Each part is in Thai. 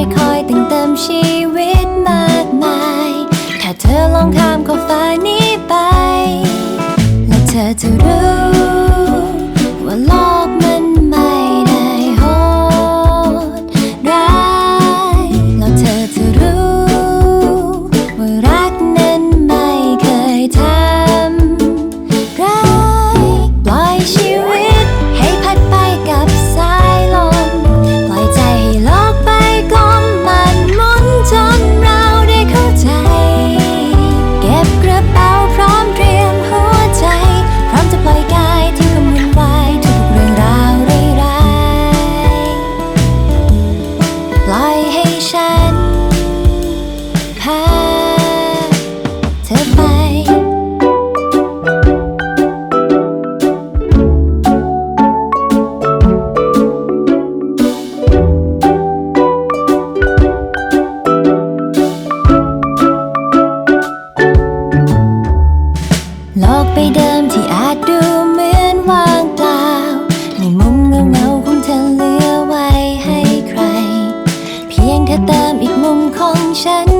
ได้คอยติ่งเติมชีวิตมากมาย ถ้าเธอลองข้ามขอบฟ้านี้ไป และเธอจะรู้ ฉั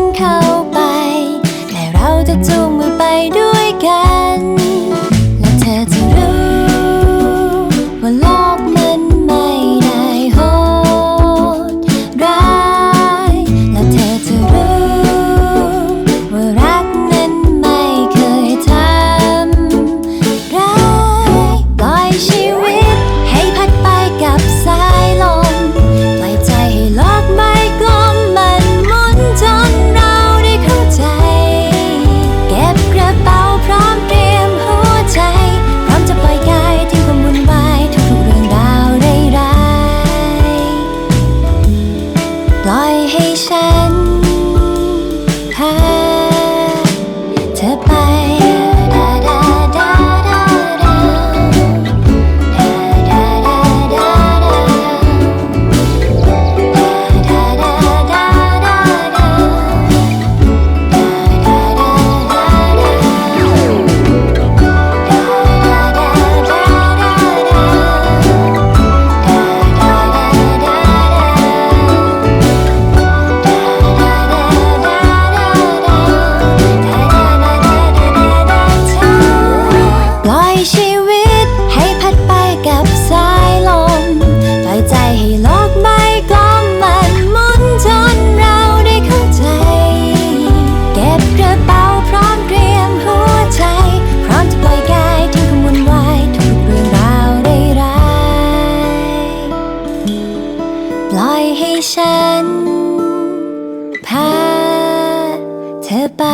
ธอไป